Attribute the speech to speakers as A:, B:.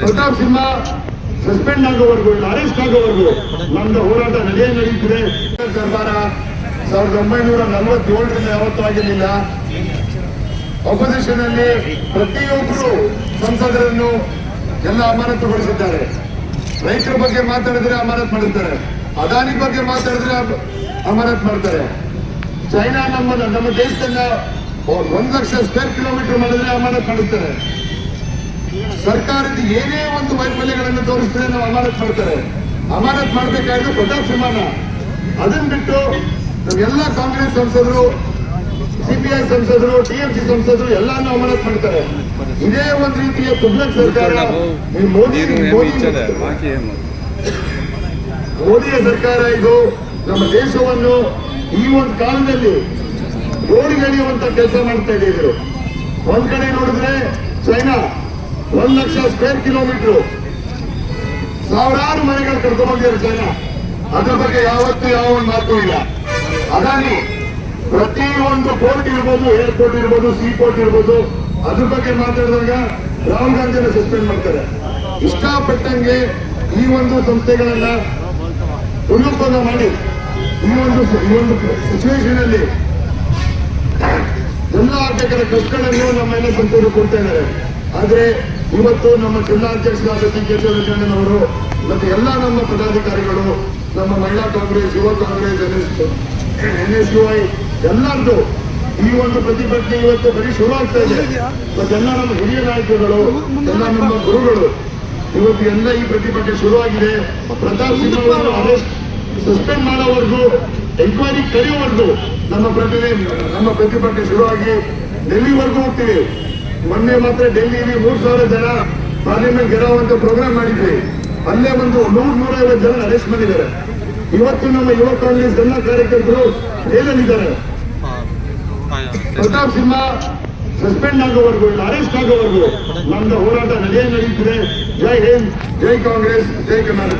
A: Pratap Simha suspend ಆಗೋವರೆಗೂ ಇಲ್ಲ, arrest ಆಗೋವರೆಗೂ ನಮ್ದು ಹೋರಾಟ ನಡೆಯೇ ನಡೀತಿದೆ ಸರ್ಕಾರ ಸಾವಿರದ ಒಂಬೈನೂರ ನಲವತ್ತೇಳರಿಂದ ಯಾವತ್ತೂ ಆಗಿರಲಿಲ್ಲ. ಅಪೋಸಿಷನ್ ಅಲ್ಲಿ ಪ್ರತಿಯೊಬ್ಬರು ಸಂಸದರನ್ನು ಎಲ್ಲ ಅಮಾನತುಗೊಳಿಸಿದ್ದಾರೆ. ರೈತರ ಬಗ್ಗೆ ಮಾತಾಡಿದ್ರೆ ಅಮಾನತ್ ಮಾಡುತ್ತಾರೆ ಅದಾನಿ ಬಗ್ಗೆ ಮಾತಾಡಿದ್ರೆ ಅಮ- ಅಮಾನತ್ ಮಾಡ್ತಾರೆ. ಚೈನಾ ನಮ್ಮ ನಮ್ಮ ದೇಶದನ್ನ ಒಂದ್ ಲಕ್ಷ ಸ್ಕ್ವೇರ್ ಕಿಲೋಮೀಟರ್ ಮಾಡಿದ್ರೆ ಅಮಾನತ್ ಮಾಡುತ್ತಾರೆ. ಸರ್ಕಾರದ ಏನೇ ಒಂದು ವೈಫಲ್ಯಗಳನ್ನು ತೋರಿಸಿದ್ರೆ ನಾವು ಅಮಾನತ್ ಮಾಡ್ತಾರೆ ಅಮಾನತ್ ಮಾಡಬೇಕಾದ್ರೆ ದೊಡ್ಡ ಸಮಾನ. ಅದನ್ನ ಬಿಟ್ಟು ನಮ್ಗೆಲ್ಲ ಕಾಂಗ್ರೆಸ್ ಸಂಸದರು ಸಿಪಿಐ ಸಂಸದರು ಟಿಎಂಸಿ ಸಂಸದರು ಎಲ್ಲಾನು ಅಮಾನತ್ ಮಾಡ್ತಾರೆ. ಇದೇ ಒಂದು ರೀತಿಯ ತುಗ್ಲಕ್ ಸರ್ಕಾರ. ಮೋದಿ ಮೋದಿಯ ಸರ್ಕಾರ ಇದು ನಮ್ಮ ದೇಶವನ್ನು ಈ ಒಂದು ಕಾಲದಲ್ಲಿ ರೋಡಿಗೆಳೆಯುವಂತ ಕೆಲಸ ಮಾಡ್ತಾ ಇದೆ ಇದ್ರು. ಒಂದ್ ಕಡೆ ನೋಡಿದ್ರೆ ಚೈನಾ. ಒಂದ್ ಲಕ್ಷ ಸ್ಕ್ವೇರ್ ಕಿಲೋಮೀಟರ್ ಸಾವಿರಾರು ಮನೆಗಳು ಕರ್ಕೊಂಡ್ಬಂದಿದ್ದಾರೆ ಜನ. ಅದ್ರ ಬಗ್ಗೆ ಯಾವತ್ತೂ ಯಾವ ಒಂದು ಮಾತು ಇಲ್ಲ. ಅದಾನಿ ಪ್ರತಿ ಒಂದು ಪೋರ್ಟ್ ಇರ್ಬೋದು ಏರ್ಪೋರ್ಟ್ ಇರ್ಬೋದು ಸಿ ಪೋರ್ಟ್ ಇರ್ಬೋದು, ಅದ್ರ ಬಗ್ಗೆ ಮಾತಾಡಿದಾಗ ರಾಹುಲ್ ಗಾಂಧಿನ ಸಸ್ಪೆಂಡ್ ಮಾಡ್ತಾರೆ. ಇಷ್ಟಪಟ್ಟಂಗೆ ಈ ಒಂದು ಸಂಸ್ಥೆಗಳನ್ನ ದುರುಪಯೋಗ ಮಾಡಿ, ಈ ಒಂದು ಈ ಒಂದು ಸಿಚುವೇಶನ್ ಅಲ್ಲಿ ಎಲ್ಲ ಆಗ್ಬೇಕಾದ ಕಷ್ಟಗಳನ್ನು ನಮ್ಮ ಮೇಲೆ ಸಂಸ್ಥೆಗಳು ಕೊಡ್ತಾ ಇದ್ದಾರೆ. ಆದ್ರೆ ಇವತ್ತು ನಮ್ಮ ಜಿಲ್ಲಾಧ್ಯಕ್ಷರಾದ ಅವರು, ಮತ್ತೆ ಎಲ್ಲ ನಮ್ಮ ಪದಾಧಿಕಾರಿಗಳು, ನಮ್ಮ Mahila Congress, Yuva Congress N S U I ಎಲ್ಲರದ್ದು ಈ ಒಂದು ಪ್ರತಿಭಟನೆ ಇವತ್ತು ಬರೀ ಶುರು ಆಗ್ತಾ ಇದೆ. ಮತ್ತೆಲ್ಲ ನಮ್ಮ ಹಿರಿಯ ನಾಯಕರುಗಳು, ಎಲ್ಲ ನಮ್ಮ ಗುರುಗಳು, ಇವತ್ತು ಎಲ್ಲ ಈ ಪ್ರತಿಭಟನೆ ಶುರುವಾಗಿದೆ ಪ್ರತಾಪ್ ಸಿಂಗ್ ಅವರು ಅರೆಸ್ಟ್ ಸಸ್ಪೆಂಡ್ ಮಾಡೋವರೆಗೂ ಎಂಕ್ವೈರಿ ಕರೆಯುವವರೆಗೂ ನಮ್ಮ ಪ್ರತಿಭೆ ನಮ್ಮ ಪ್ರತಿಭಟನೆ ಶುರುವಾಗಿ ಡೆಲ್ಲಿವರೆಗೂ ಹೋಗ್ತೀವಿ. ಮೊನ್ನೆ ಮಾತ್ರ ಡೆಲ್ಲಿಯಲ್ಲಿ ಮೂರ್ ಸಾವಿರ ಜನ ಪಾರ್ಲಿಮೆಂಟ್ ಗೆಲ್ಲುವಂತ ಪ್ರೋಗ್ರಾಮ್ ಮಾಡಿದ್ವಿ. ಅಲ್ಲೇ ಒಂದು ನೂರ್ ನೂರೈವತ್ತು ಜನ ಅರೆಸ್ಟ್ ಮಾಡಿದ್ದಾರೆ. ಇವತ್ತು ನಮ್ಮ ಯುವ ಕಾಂಗ್ರೆಸ್ ಎಲ್ಲ ಕಾರ್ಯಕರ್ತರು ಜೈಲಲ್ಲಿದ್ದಾರೆ. ಪ್ರತಾಪ್ ಸಿಂಹ ಸಸ್ಪೆಂಡ್ ಆಗೋವರೆಗೂ ಇಲ್ಲ ಅರೆಸ್ಟ್ ಆಗೋವರೆಗೂ. ನಮ್ದು ಹೋರಾಟ ನಡೆಯೇ ನಡೆಯುತ್ತಿದೆ. ಜೈ ಹಿಂದ್, ಜೈ ಕಾಂಗ್ರೆಸ್, ಜೈ ಕರ್ನಾಟಕ.